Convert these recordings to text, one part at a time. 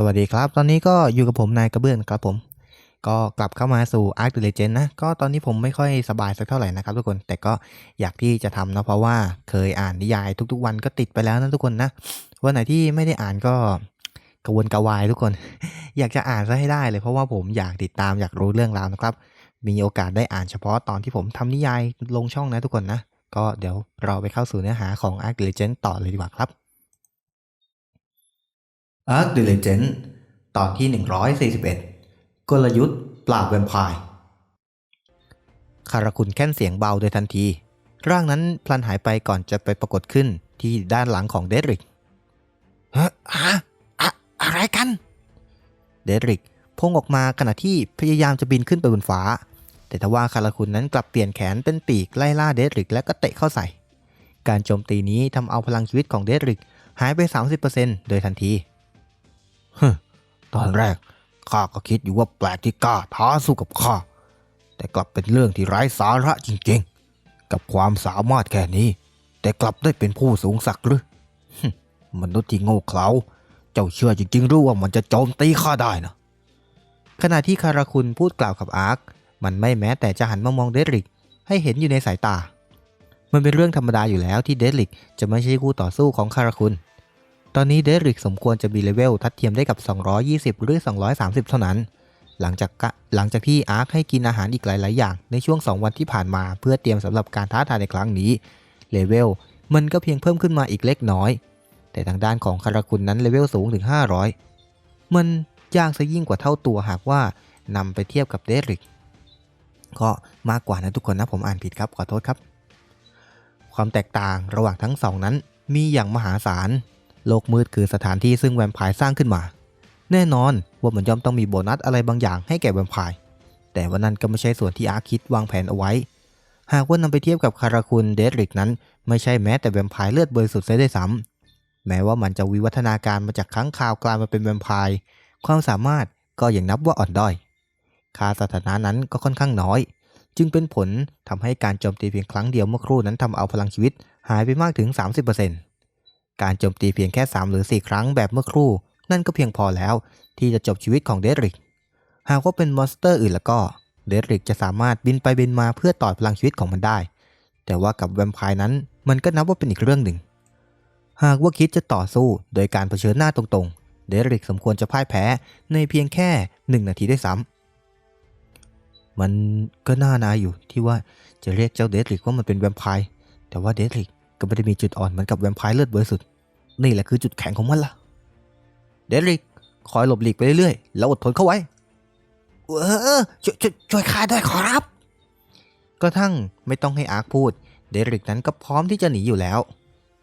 สวัสดีครับ ตอนนี้ก็อยู่กับผมนายกระเบื้องครับผม ก็กลับเข้ามาสู่ Ark the Legend นะ ก็ตอนนี้ผมไม่ค่อยสบายสักเท่าไหร่นะครับทุกคน แต่ก็อยากที่จะทำนะเพราะว่าเคยอ่านนิยายทุกๆวันก็ติดไปแล้วนะทุกคนนะ วันไหนที่ไม่ได้อ่านก็กระวนกระวายทุกคน อยากจะอ่านซะให้ได้เลย เพราะว่าผมอยากติดตามอยากรู้เรื่องราวนะครับ มีโอกาสได้อ่านเฉพาะตอนที่ผมทำนิยายลงช่องนะทุกคนนะ ก็เดี๋ยวเราไปเข้าสู่เนื้อหาของ Ark the Legend ต่อเลยดีกว่าครับ Ark the Legend ตอนที่ 141 กลยุทธ์ปราบแวมไพร์คาราคุณแค่นเสียงเบาโดยทันที ร่างนั้นพลันหายไปก่อนจะไปปรากฏขึ้นที่ด้านหลังของเดริกฮะฮะอะอะไรกัน เดริกพุ่งออกมาขณะที่พยายามจะบินขึ้นไปบนฟ้า แต่ทว่าคาราคุณนั้นกลับเปลี่ยนแขนเป็นปีกไล่ล่าเดริกและก็เตะเข้าใส่ การโจมตีนี้ทำเอาพลังชีวิตของเดริกหายไป 30%โดยทันที ตอนแรกข้าก็คิดอยู่ว่าแปลกที่กล้าท้าสู้กับข้า แต่กลับเป็นเรื่องที่ไร้สาระจริงๆ กับความสามารถแค่นี้ แต่กลับได้เป็นผู้สูงศักดิ์หรือมนุษย์ที่โง่เขลาเจ้าเชื่อจริงๆรู้ว่ามันจะโจมตีข้าได้นะ ขณะที่คาราคุณพูดกล่าวกับอาร์ค มันไม่แม้แต่จะหันมามองเดริก ให้เห็นอยู่ในสายตา มันเป็นเรื่องธรรมดาอยู่แล้วที่เดริกจะไม่ใช่คู่ต่อสู้ของคาราคุณ ตอนนี้เดริกสมควรจะมีเลเวลทัดเทียมได้กับ 220 หรือ 230 เท่านั้น หลังจากหลังจากที่อาร์คให้กินอาหารอีกหลาย ๆ อย่างในช่วง 2 วันที่ผ่านมาเพื่อเตรียมสำหรับการท้าทายในครั้งนี้เลเวลมันก็เพียงเพิ่มขึ้นมาอีกเล็กน้อย แต่ทางด้านของคาราคุณนั้นเลเวลสูงถึง 500 มันยากซะยิ่งกว่าเท่าตัวหากว่านำไปเทียบกับเดริกก็มากกว่านะทุกคนนะผมอ่านผิดครับขอโทษครับ ความแตกต่างระหว่างทั้งสองนั้นมีอย่างมหาศาล โลกมืดคือสถานที่ซึ่งแวมไพร์สร้างขึ้นมา แน่นอนว่ามันย่อมต้องมีโบนัสอะไรบางอย่างให้แก่แวมไพร์แต่ว่านั่นก็ไม่ใช่ส่วนที่อาร์คิดวางแผนเอาไว้ หากว่านำไปเทียบกับคาราคุณเดดริกนั้น ไม่ใช่แม้แต่แวมไพร์เลือดบริสุทธิ์เสียได้วยซ้ำแม้ว่ามันจะวิวัฒนาการมาจากค้างคาวกลายมาเป็นแวมไพร์ความสามารถก็ยังนับว่าอ่อนด้อยค่าสถานะนั้นก็ค่อนข้างน้อย จึงเป็นผลทำให้การโจมตีเพียงครั้งเดียวเมื่อครู่นั้นทำเอาพลังชีวิตหายไปมากถึง 30% การโจมตีเพียงแค่ 3 หรือ 4 ครั้งแบบเมื่อครู่ นั่นก็เพียงพอแล้ว ที่จะจบชีวิตของเดริก หากว่าเป็นมอนสเตอร์อื่นแล้วก็เดริกจะสามารถบินไปบินมาเพื่อต่อพลังชีวิตของมันได้ แต่ว่ากับแวมไพร์นั้นมันก็นับว่าเป็นอีกเรื่องหนึ่ง หากว่าคิดจะต่อสู้โดยการเผชิญหน้าตรงๆ เดริกสมควรจะพ่ายแพ้ในเพียงแค่ 1 นาทีด้วยซ้ำมันก็น่านายอยู่ที่ว่าจะเรียกเจ้าเดริกว่ามันเป็นแวมไพร์แต่ว่าเดริก ก็ไม่ได้มีจุดอ่อนเหมือนกับแวมไพร์เลือดบริสุทธิ์นี่แหละคือจุดแข็งของมันล่ะ เดริกคอยหลบหลีกไปเรื่อยๆ แล้วอดทนเข้าไว้ เออช่วยช่วยช่วยข้าด้วยขอรับ กระทั่งไม่ต้องให้อาร์คพูด เดริกนั้นก็พร้อมที่จะหนีอยู่แล้ว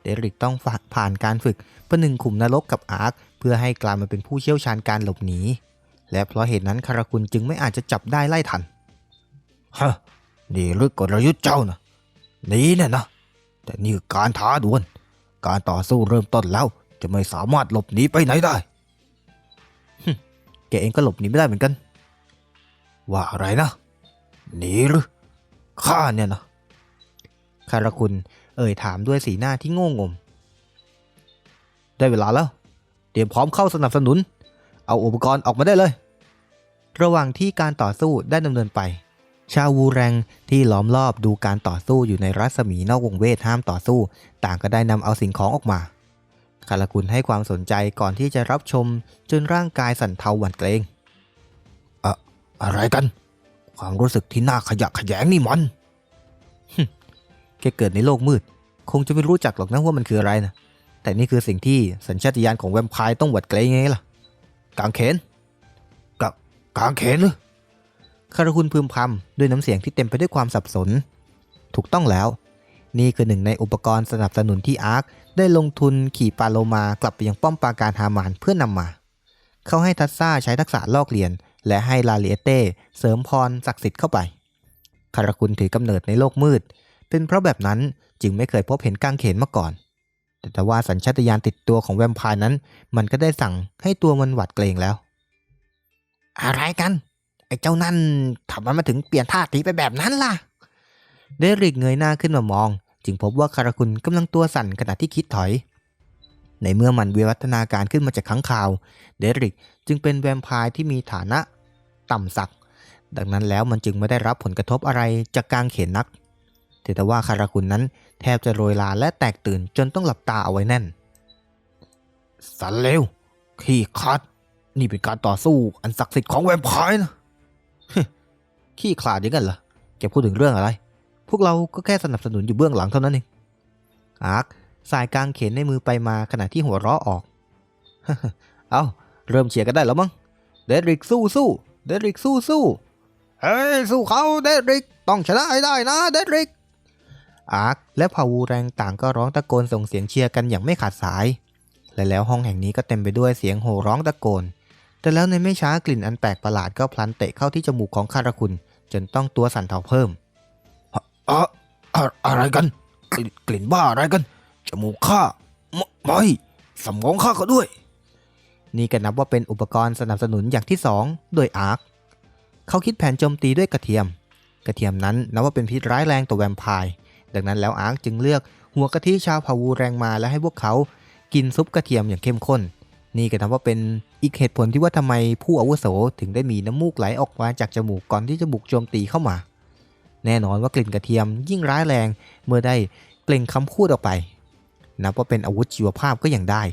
เดริกต้องผ่านการฝึกประหนึ่งขุมนรกกับอาร์คเพื่อให้กลายมาเป็นผู้เชี่ยวชาญการหลบหนี และเพราะเหตุนั้นคาราคุณจึงไม่อาจจะจับได้ไล่ทัน ฮะ นี่หรือกลยุทธ์เจ้านะนี่เนี่ยนะ แต่นี่คือการท้าดวล การต่อสู้เริ่มต้นแล้ว จะไม่สามารถหลบหนีไปไหนได้แกเองก็หลบหนีไม่ได้เหมือนกัน ว่าอะไรนะ หนีหรือข้าเนี่ยนะคาราคุณ เอ่ยถามด้วยสีหน้าที่โง่งม ได้เวลาแล้ว เตรียมพร้อมเข้าสนับสนุน เอาอุปกรณ์ออกมาได้เลย ระหว่างที่การต่อสู้ได้ดำเนินไป ชาววูแรงที่ล้อมรอบดูการต่อสู้อยู่ในรัศมีนอกวงเวทห้ามต่อสู้ ต่างก็ได้นำเอาสิ่งของออกมาคารากุลให้ความสนใจก่อนที่จะรับชมจนร่างกายสั่นเทาหวั่นเกรงอะอะไรกัน ความรู้สึกที่น่าขยะแขยงนี่มันฮึ่มแกเกิดในโลกมืด คงจะไม่รู้จักหรอกนะว่ามันคืออะไรนะแต่นี่คือสิ่งที่สัญชาตญาณของแวมไพร์ต้องหวัดเกรงไงล่ะ กางเขนกะกางเขนหรือ คาราคุณพึมพำด้วยน้ำเสียงที่เต็มไปด้วยความสับสน ถูกต้องแล้ว นี่คือหนึ่งในอุปกรณ์สนับสนุนที่อาร์คได้ลงทุนขี่ปาโลมากลับไปยังป้อมปราการฮามานเพื่อนำมา เขาให้ทัสซ่าใช้ทักษะลอกเรียน และให้ลาเลเต้เสริมพรศักดิ์สิทธิ์เข้าไปคาราคุณถือกำเนิดในโลกมืด เป็นเพราะแบบนั้นจึงไม่เคยพบเห็นกางเขนมาก่อน แต่แต่ว่าสัญชาตญาณติดตัวของแวมไพร์นั้น มันก็ได้สั่งให้ตัวมันหวัดเกรงแล้ว อะไรกัน ไอ้เจ้านั่นทำไมมาถึงเปลี่ยนท่าทีไปแบบนั้นล่ะ เดริกเงยหน้าขึ้นมามอง จึงพบว่าคาราคุณกำลังตัวสั่นขณะที่คิดถอย ในเมื่อมันวิวัฒนาการขึ้นมาจากค้างคาว เดริกจึงเป็นแวมไพร์ที่มีฐานะต่ำสัก ดังนั้นแล้วมันจึงไม่ได้รับผลกระทบอะไรจากการเขียนนักแต่ว่าคาราคุณนั้นแทบจะโรยลาและแตกตื่นจนต้องหลับตาเอาไว้แน่น สันเลวขี้คลาดนี่เป็นการต่อสู้อันศักดิ์สิทธิ์ของแวมไพร์นะ ขี้ขลาดอย่างนั้นเหรอแกพูดถึงเรื่องอะไร พวกเราก็แค่สนับสนุนอยู่เบื้องหลังเท่านั้นเองอาร์คสายกลางเขนในมือไปมาขณะที่หัวเราะออก เอาเริ่มเชียร์กันได้แล้วมั้ง เดริกสู้สู้เดริกสู้สู้เฮ้ยสู้เขาเดริกต้องชนะให้ได้นะเดริก อาร์คและพาวูแรงต่างก็ร้องตะโกนส่งเสียงเชียร์กันอย่างไม่ขาดสาย และแล้วห้องแห่งนี้ก็เต็มไปด้วยเสียงโห่ร้องตะโกน แต่แล้วในไม่ช้ากลิ่นอันแปลกประหลาดก็พลันเตะเข้าที่จมูกของคาราคุณ จนต้องตัวสั่นเทาเพิ่มอะอะอะไรกันกลิ่นกลิ่นบ้าอะไรกัน จมูกข้าไม่ไม่สมองข้าก็ด้วย นี่ก็นับว่าเป็นอุปกรณ์สนับสนุนอย่างที่สองโดยอาร์คเขาคิดแผนโจมตีด้วยกระเทียม กระเทียมนั้นนับว่าเป็นพิษร้ายแรงต่อแวมไพร์ดังนั้นแล้วอาร์คจึงเลือกหัวกะทิชาวพาวูแรงมาและให้พวกเขากินซุปกระเทียมอย่างเข้มข้น นี่ก็นับว่าเป็น อีกเหตุผลที่ว่าทำไมผู้อาวุโสถึงได้มีน้ำมูกไหลออกมาจากจมูกก่อนที่จะบุกโจมตีเข้ามา แน่นอนว่ากลิ่นกระเทียมยิ่งร้ายแรงเมื่อได้เปล่งคำพูดออกไป นับว่าเป็นอาวุธชีวภาพก็ยังได้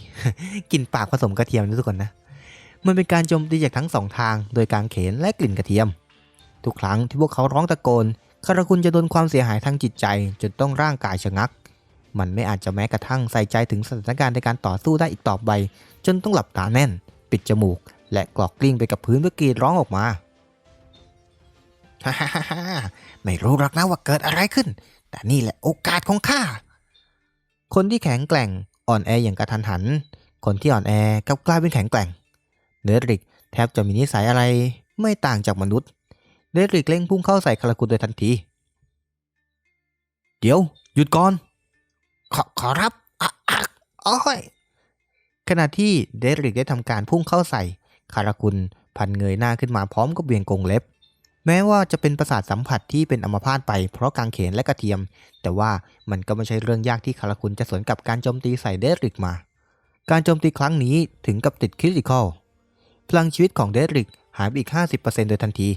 กลิ่นปากผสมกระเทียมนะทุกคนนะ มันเป็นการโจมตีจากทั้งสองทาง โดยการเขนและกลิ่นกระเทียม ทุกครั้งที่พวกเขาร้องตะโกนคาราคุณจะโดนความเสียหายทางจิตใจ จนต้องร่างกายชะงัก มันไม่อาจจะแม้กระทั่งใส่ใจถึงสถานการณ์ในการต่อสู้ได้อีกต่อไป จนต้องหลับตาแน่น ปิดจมูก และกรอกกลิ้งไปกับพื้นเพื่อกรีดร้องออกมาฮ่าฮ่าฮ่าไม่รู้หรอกนะว่าเกิดอะไรขึ้น แต่นี่แหละโอกาสของข้า คนที่แข็งแกร่งอ่อนแออย่างกระทันหัน คนที่อ่อนแอกลับกลายเป็นแข็งแกร่งเดริกแทบจะมีนิสัยอะไรไม่ต่างจากมนุษย์เดริกเล็งพุ่งเข้าใส่คารากุนโดยทันที เดี๋ยว หยุดก่อน ขอขอรับอะอะโอ้ย ขณะที่เดริกได้ทำการพุ่งเข้าใส่ คารากุนพันเงยหน้าขึ้นมาพร้อมกับเวียงกงเล็บ แม้ว่าจะเป็นประสาทสัมผัสที่เป็นอัมพาตไปเพราะกางเขนและกระเทียม แต่ว่ามันก็ไม่ใช่เรื่องยากที่คารากุนจะสวนกับการโจมตีใส่เดริกมา การโจมตีครั้งนี้ถึงกับติดคริติคอลพลังชีวิตของเดริกหายไปอีก 50%โดยทันที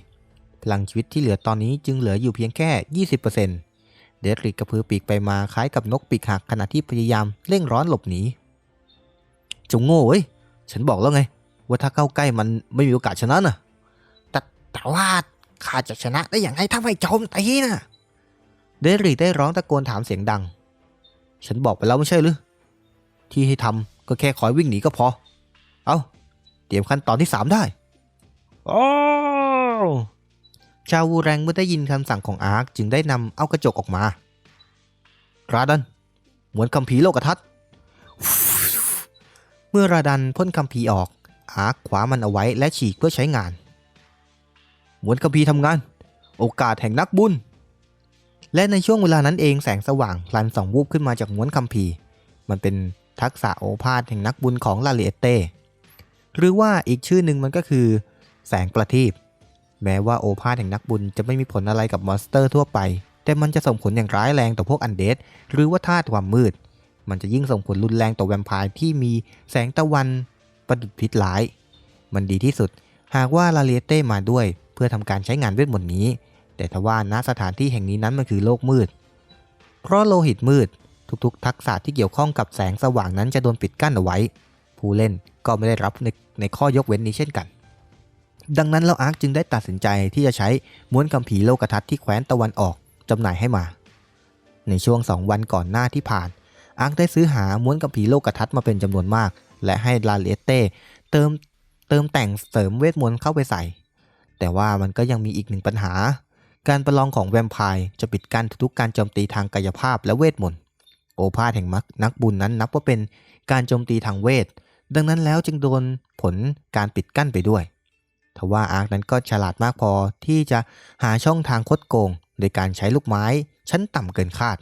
พลังชีวิตที่เหลือตอนนี้จึงเหลืออยู่เพียงแค่ 20%เดริกกระพือปีกไปมาคล้ายกับนกปีกหักขณะที่พยายามเร่งร้อนหลบหนี จงโง่เว้ยฉันบอกแล้วไง ว่าถ้าเข้าใกล้มันไม่มีโอกาสชนะน่ะแต่แต่ว่าข้าจะชนะได้อย่างไรถ้าไม่โจมตีนะเดริกได้ร้องตะโกนถามเสียงดัง ฉันบอกไปแล้วไม่ใช่หรือ ที่ให้ทำก็แค่คอยวิ่งหนีก็พอ เอาเตรียมขั้นตอนที่สามได้โอ้ชาววูแรงเมื่อได้ยินคำสั่งของอาร์คจึงได้นำเอากระจกออกมาราดันเหมือนคัมภีร์โลกทัศน์เมื่อราดันพ่นคัมภีร์ออก อาร์คขวามันเอาไว้และฉีกเพื่อใช้งานหมือนคัมภีร์ทำงาน โอกาสแห่งนักบุญ และในช่วงเวลานั้นเองแสงสว่างพลันส่องวูบขึ้นมาจากม้วนคัมภีร์ มันเป็นทักษะโอภาสแห่งนักบุญของลาเลเต้หรือว่าอีกชื่อหนึ่งมันก็คือ แสงประทีปแม้ว่าโอภาสแห่งนักบุญจะไม่มีผลอะไรกับมอนสเตอร์ทั่วไป แต่มันจะส่งผลอย่างร้ายแรงต่อพวกอันเดดหรือว่าธาตุความมืด มันจะยิ่งส่งผลรุนแรงต่อแวมไพร์ที่มีแสงตะวันประดุจพิษร้าย มันดีที่สุดหากว่าลาเลเต้มาด้วยเพื่อทำการใช้งานเวทมนต์นี้ แต่ทว่าณสถานที่แห่งนี้นั้นมันคือโลกมืด เพราะโลหิตมืดทุกๆ ทักษะที่เกี่ยวข้องกับแสงสว่างนั้นจะโดนปิดกั้นเอาไว้ ผู้เล่นก็ไม่ได้รับในในข้อยกเว้นนี้เช่นกัน ดังนั้นแล้วอาร์คจึงได้ตัดสินใจที่จะใช้ม้วนคัมภีโลกทัศน์ที่แคว้นตะวันออกจำหน่ายให้มา ในช่วง 2 วันก่อนหน้าที่ผ่าน อาร์คได้ซื้อหาม้วนคัมภีโลกทัศน์มาเป็นจำนวนมาก และให้ลาเลเต้เติมเติมแต่งเสริมเวทมนต์เข้าไปใส่ แต่ว่ามันก็ยังมีอีกหนึ่งปัญหา การประลองของแวมไพร์จะปิดกั้นทุกการโจมตีทางกายภาพและเวทมนต์โอภาสแห่งมักนักบุญนั้นนับว่าเป็นการโจมตีทางเวท ดังนั้นแล้วจึงโดนผลการปิดกั้นไปด้วยทว่าอาร์คนั้นก็ฉลาดมากพอที่จะหาช่องทางคดโกง โดยการใช้ลูกไม้ชั้นต่ำเกินคาด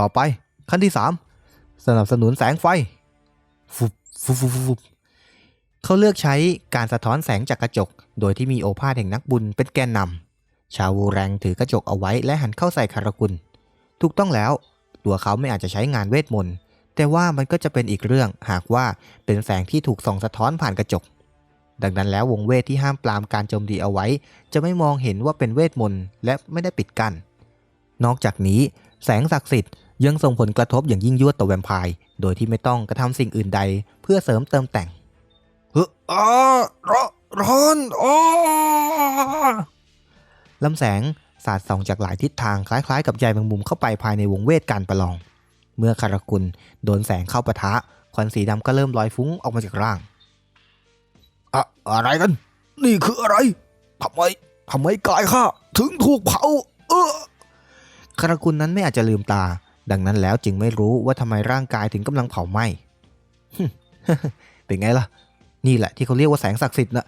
ต่อไปขั้นที่ 3 สนับสนุนแสงไฟฟุบฟุบฟุบฟุบเขาเลือกใช้การสะท้อนแสงจากกระจก โดยที่มีโอภาสแห่งนักบุญเป็นแกนนำชาวูแรงถือกระจกเอาไว้และหันเข้าใส่คารากุลถูกต้องแล้ว ตัวเขาไม่อาจจะใช้งานเวทมนต์แต่ว่ามันก็จะเป็นอีกเรื่องหากว่าเป็นแสงที่ถูกส่องสะท้อนผ่านกระจก ดังนั้นแล้ววงเวทที่ห้ามปรามการโจมตีเอาไว้ จะไม่มองเห็นว่าเป็นเวทมนต์และไม่ได้ปิดกัน้นนอกจากนี้ แสงศักดิ์สิทธิ์ ยังส่งผลกระทบอย่างยิ่งยวดต่อแวมไพร์โดยที่ไม่ต้องกระทำสิ่งอื่นใดเพื่อเสริมเติมแต่งเฮ้ออ้าร้อนร้อนอ้าลำแสงสาดส่องจากหลายทิศทางคล้ายๆ กับใยแมงมุมเข้าไปภายในวงเวทการประลอง เมื่อคารกุลโดนแสงเข้าปะทะควันสีดำก็เริ่มลอยฟุ้งออกมาจากร่างอะอะไรกัน นี่คืออะไรทำไมทำไมกายข้าถึงถูกเผา เออคารกุลนั้นไม่อาจจะลืมตา ดังนั้นแล้วจึงไม่รู้ว่าทำไมร่างกายถึงกำลังเผาไหม้เป็นไงล่ะ นี่แหละที่เขาเรียกว่าแสงศักดิ์สิทธิ์นะ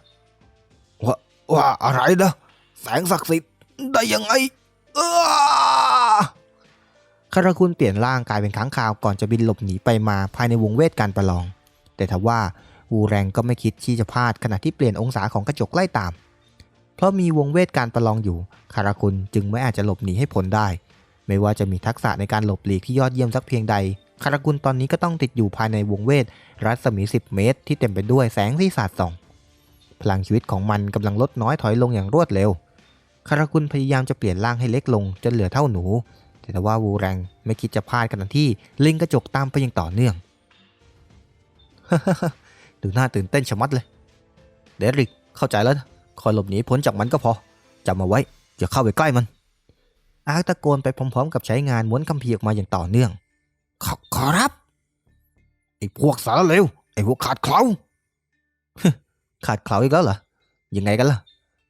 ว่าว่าอะไรนะแสงศักดิ์สิทธิ์ได้ยังไงเออคารกุลเปลี่ยนร่างกายเป็นค้างคาวก่อนจะบินหลบหนีไปมาภายในวงเวทการประลอง แต่ทว่าวูแรงก็ไม่คิดที่จะพลาดขณะที่เปลี่ยนองศาของกระจกไล่ตาม เพราะมีวงเวทการประลองอยู่ คารกุลจึงไม่อาจจะหลบหนีให้พ้นได้ ไม่ว่าจะมีทักษะในการหลบหลีกที่ยอดเยี่ยมสักเพียงใด คารากุลตอนนี้ก็ต้องติดอยู่ภายในวงเวทรัศมี 10 เมตร ที่เต็มไปด้วยแสงที่สาดส่อง พลังชีวิตของมันกำลังลดน้อยถอยลงอย่างรวดเร็ว คารากุลพยายามจะเปลี่ยนร่างให้เล็กลงจนเหลือเท่าหนู แต่ว่าวูแรงไม่คิดจะพลาดขณะที่ล็งกระจกตามไปอย่างต่อเนื่องดูน่าตื่นเต้นชะมัดเลย เดริกเข้าใจแล้วคอยหลบหนีพ้นจากมันก็พอจำมาไว้อย่าเข้าไปใกล้มัน อาร์คตะโกนไปพร้อมๆ กับใช้งานม้วนคัมภีร์ออกมาอย่างต่อเนื่อง ขอขอรับ ไอ้พวกสารเลว ไอ้พวกขาดเคล้าขาดเข่าอีกแล้วเหรอ ยังไงกันล่ะ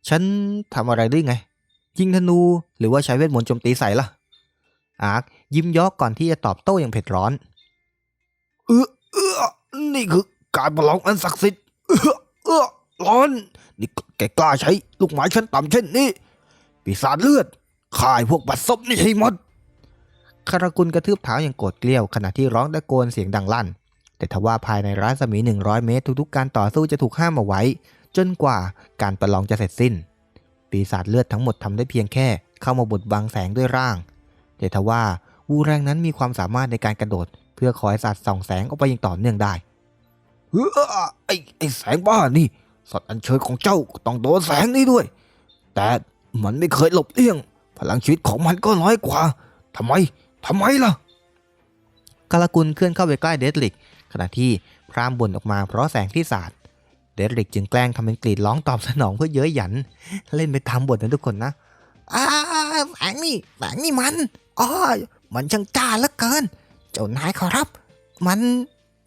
ฉันทำอะไรได้ไง ยิงธนู หรือว่าใช้เวทมนต์โจมตีใส่ล่ะ อาร์คยิ้มย่อก่อนที่จะตอบโต้อย่างเผ็ดร้อน เออเออนี่คือการประลองอันศักดิ์สิทธิ์ เออเออร้อน นี่แกกล้าใช้ลูกไม้ชั้นต่ำเช่นนี้ ปีศาจเลือด ข่ายพวกบัดซบนี่ให้หมดคารกุลกระทืบเท้าอย่างโกรธเกลี้ยวขณะที่ร้องตะโกนเสียงดังลั่น แต่ทว่าภายในร้านสมี 100 เมตร ทุกๆ การต่อสู้จะถูกห้ามเอาไว้ จนกว่าการประลองจะเสร็จสิ้น ปีศาจเลือดทั้งหมดทำได้เพียงแค่เข้ามาบดบังแสงด้วยร่าง แต่ทว่าวูแรงนั้นมีความสามารถในการกระโดด เพื่อคอยสาดส่องแสงออกไปอย่างต่อเนื่องได้เออไอ้ไอ้แสงบ้านี่สัตว์อันเชิญของเจ้าก็ต้องโดนแสงนี้ด้วย แต่มันไม่เคยหลบเลี่ยงพ ลังชีวิตของมันก็น้อยกว่า ทำไม ทำไมล่ะ กาลกุลเคลื่อนเข้าไปใกล้เดดลิก ขณะที่พรามบ่นออกมาเพราะแสงที่สาด เดดลิกจึงแกล้งทำเป็นกรีดร้องตอบสนองเพื่อเย้ยหยัน เล่นไปตามบทนะทุกคนนะอ้าแสงนี่แสงนี่มันอ๋อมันช่างจ้าเหลือเกิน เจ้านายขอรับ มัน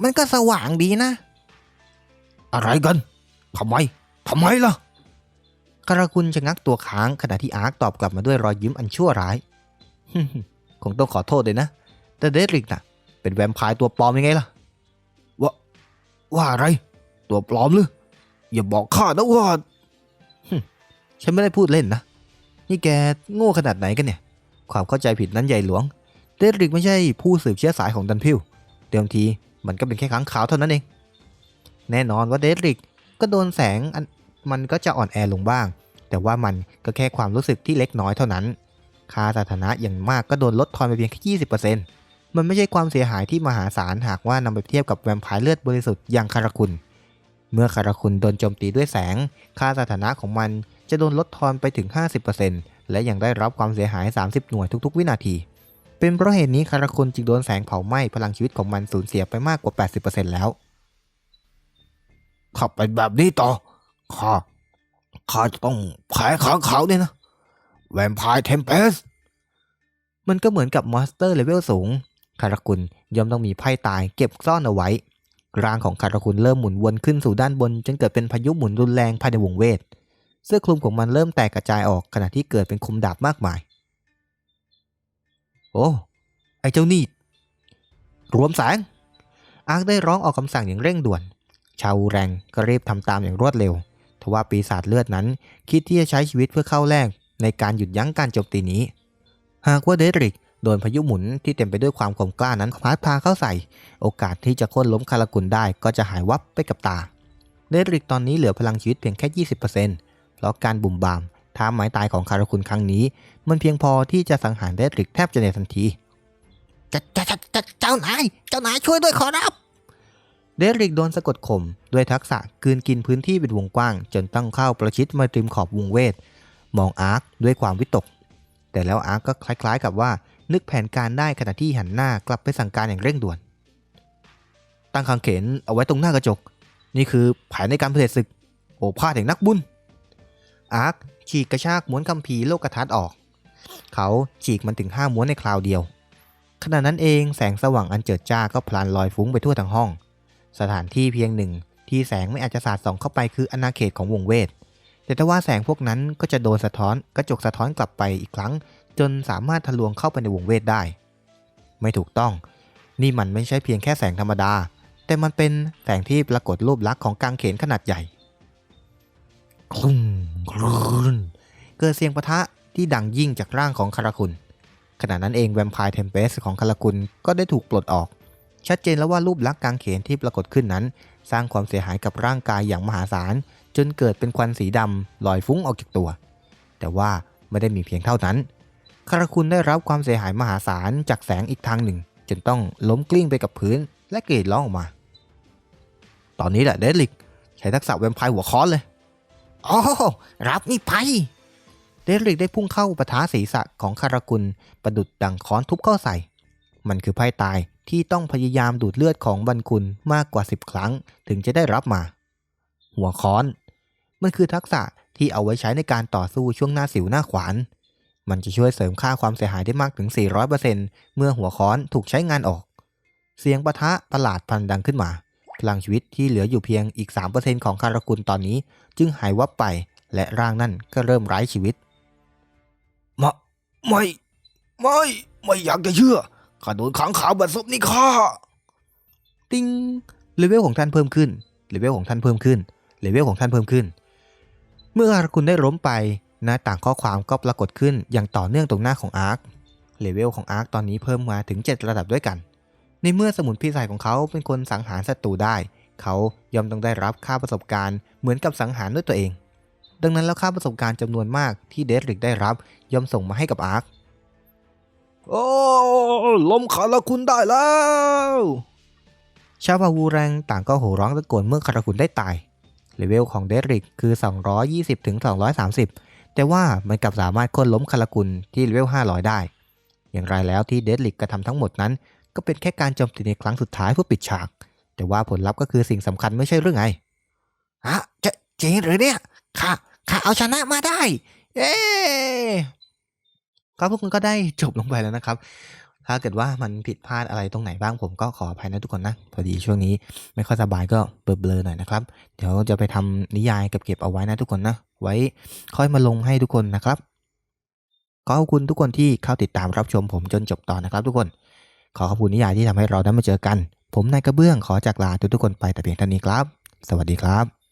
มันก็สว่างดีนะ อะไรกัน ทำไม ทำไมล่ะ คารากุลชะงักตัวค้างขณะที่อาร์คตอบกลับมาด้วยรอยยิ้มอันชั่วร้าย คงต้องขอโทษเลยนะ แต่เดริกน่ะ เป็นแวมไพร์ตัวปลอมยังไงล่ะ ว่า ว่าอะไร ตัวปลอมหรือ อย่าบอกข้านะว่า ฉันไม่ได้พูดเล่นนะ นี่แกโง่ขนาดไหนกันเนี่ย ความเข้าใจผิดนั้นใหญ่หลวง เดริกไม่ใช่ผู้สืบเชื้อสายของดันพิวเดิมทีมันก็เป็นแค่ค้างขาวเท่านั้นเอง แน่นอนว่าเดดริกก็โดนแสงอัน มันก็จะอ่อนแอลงบ้าง แต่ว่ามันก็แค่ความรู้สึกที่เล็กน้อยเท่านั้น ค่าสถานะอย่างมากก็โดนลดทอนไปเพียงแค่20%มันไม่ใช่ความเสียหายที่มหาศาลหากว่านำไปเทียบกับแวมไพร์เลือดบริสุทธิ์อย่างคาราคุนเมื่อคาราคุนโดนโจมตีด้วยแสง ค่าสถานะของมันจะโดนลดทอนไปถึง 50%และยังได้รับความเสียหาย 30 หน่วยทุกๆ วินาที เป็นเพราะเหตุนี้คาราคุนจึงโดนแสงเผาไหม้พลังชีวิตของมันสูญเสียไปมากกว่า 80%แล้วถ้าเป็นแบบนี้ต่อ ข้าข้าจะต้องแพ้ขางเขาเนี่ยนะแวมไพร์เทมเพสมันก็เหมือนกับมอนสเตอร์เลเวลสูงคาราคุนย่อมต้องมีไพ่ตายเก็บซ่อนเอาไว้ ร่างของคาราคุนเริ่มหมุนวนขึ้นสู่ด้านบน จนเกิดเป็นพายุหมุนรุนแรงภายในวงเวท เสื้อคลุมของมันเริ่มแตกกระจายออกขณะที่เกิดเป็นคมดาบมากมาย โอ้ ไอเจ้านี่ รวมแสง อาร์คได้ร้องออกคำสั่งอย่างเร่งด่วน ชาวแรงก็รีบทำตามอย่างรวดเร็ว ทว่าปีศาจเลือดนั้น คิดที่จะใช้ชีวิตเพื่อเข้าแลกในการหยุดยั้งการโจมตีนี้ หากว่าเดริกโดนพายุหมุนที่เต็มไปด้วยความขมกล้านั้นพัดพาเข้าใส่ โอกาสที่จะโค่นล้มคารากุลได้ก็จะหายวับไปกับตา เดริกตอนนี้เหลือพลังชีวิตเพียงแค่ 20%เพราะการบุ่มบามท่าไม้ตายของคารากุลครั้งนี้ มันเพียงพอที่จะสังหารเดริกแทบจะในทันทีแจะจะจะจะเจ้านาย เจ้านายช่วยด้วยขอรับ เดริกโดนสะกดข่มด้วยทักษะกืนกินพื้นที่เป็นวงกว้าง จนต้องเข้าประชิดมาริมขอบวงเวท มองอาร์คด้วยความวิตก แต่แล้วอาร์คก็คล้ายๆกับว่า นึกแผนการได้ขณะที่หันหน้ากลับไปสั่งการอย่างเร่งด่วน ตั้งคางเขนเอาไว้ตรงหน้ากระจก นี่คือแผนในการเผด็จศึก โอภาสแห่งนักบุญอาร์คฉีกกระชากม้วนคัมภีร์โลกทัศน์ออก เขาฉีกมันถึงห้าม้วนในคราวเดียวขณะนั้นเองแสงสว่างอันเจิดจ้าก็พลันลอยฟุ้งไปทั่วทั้งห้อง สถานที่เพียงหนึ่ง ที่แสงไม่อาจจะสาดส่องเข้าไปคืออาณาเขตของวงเวท แต่ถ้าว่าแสงพวกนั้นก็จะโดนสะท้อนกระจกสะท้อนกลับไปอีกครั้ง จนสามารถทะลวงเข้าไปในวงเวทได้ ไม่ถูกต้อง นี่มันไม่ใช่เพียงแค่แสงธรรมดา แต่มันเป็นแสงที่ปรากฏรูปลักษณ์ของกางเขนขนาดใหญ่คลุ้มคลุ้นเกิดเสียงปะทะที่ดังยิ่งจากร่างของคาราคุนขณะนั้นเองแวมไพร์เทมเพสของคาราคุนก็ได้ถูกปลดออก ชัดเจนแล้วว่ารูปลักษณ์กางเขนที่ปรากฏขึ้นนั้น สร้างความเสียหายกับร่างกายอย่างมหาศาล จนเกิดเป็นควันสีดำลอยฟุ้งออกจากตัว แต่ว่าไม่ได้มีเพียงเท่านั้นคาราคุนได้รับความเสียหายมหาศาลจากแสงอีกทางหนึ่ง จนต้องล้มกลิ้งไปกับพื้น และกรีดร้องออกมา ตอนนี้แหละเดลิกใช้ทักษะแวมไพร์หัวค้อนเลยโอ้รับนี่ไปเดริกได้พุ่งเข้าปะทะศีรษะของคารากุลประดุดดังค้อนทุบเข้าใส่ มันคือไพ่ตาย ที่ต้องพยายามดูดเลือดของบันคุณมากกว่า 10 ครั้ง ถึงจะได้รับมา หัวค้อน มันคือทักษะที่เอาไว้ใช้ในการต่อสู้ช่วงหน้าสิวหน้าขวาน มันจะช่วยเสริมค่าความเสียหายได้มากถึง 400%เมื่อหัวค้อนถูกใช้งานออก เสียงปะทะประหลาดพันดังขึ้นมา พลังชีวิตที่เหลืออยู่เพียงอีก 3%ของคารากุลตอนนี้ จึงหายวับไปและร่างนั่นก็เริ่มไร้ชีวิตมาไม่ ไม่ ไม่อยากจะเชื่อ ข้าโดนขังขาวแบบศพนี่ข้าติ้งเลเวลของท่านเพิ่มขึ้นเลเวลของท่านเพิ่มขึ้นเลเวลของท่านเพิ่มขึ้น เมื่อคุณได้ล้มไปหน้าต่างข้อความก็ปรากฏขึ้นอย่างต่อเนื่องตรงหน้าของอาร์คเลเวลของอาร์คตอนนี้เพิ่มมาถึง 7 ระดับด้วยกัน ในเมื่อสมุนพิสัยของเขาเป็นคนสังหารศัตรูได้ เขายอมต้องได้รับค่าประสบการณ์เหมือนกับสังหารด้วยตัวเอง ดังนั้นแล้วค่าประสบการณ์จำนวนมากที่เดสริกได้รับย่อมส่งมาให้กับอาร์ค โอ้ล้มขาละคุณได้แล้ว ชาวบาวูแรงต่างก็โห่ร้องตะโกนเมื่อคาราคุนได้ตาย เลเวลของเดริกคือ 220ถึง230 แต่ว่ามันกลับสามารถโค่นล้มคาราคุนที่เลเวล 500 ได้ อย่างไรแล้วที่เดริกกระทำทั้งหมดนั้น ก็เป็นแค่การโจมตีในครั้งสุดท้ายเพื่อปิดฉาก แต่ว่าผลลัพธ์ก็คือสิ่งสำคัญไม่ใช่หรือไงฮะจะจริงหรือเนี่ยข้าข้าเอาชนะมาได้ เย้ ครับพวกคุณก็ได้จบลงไปแล้วนะครับ ถ้าเกิดว่ามันผิดพลาดอะไรตรงไหนบ้างผมก็ขออภัยนะทุกคนนะ พอดีช่วงนี้ไม่ค่อยสบายก็เบลอๆหน่อยนะครับ เดี๋ยวจะไปทำนิยายเก็บๆเอาไว้นะทุกคนนะ ไว้ค่อยมาลงให้ทุกคนนะครับ ขอขอบคุณทุกคนที่เข้าติดตามรับชมผมจนจบตอนนะครับ ทุกคน ขอขอบคุณนิยายที่ทำให้เราได้มาเจอกัน ผมนายกระเบื้องขอจากลาทุกๆคนไปแต่เพียงเท่านี้ครับ สวัสดีครับ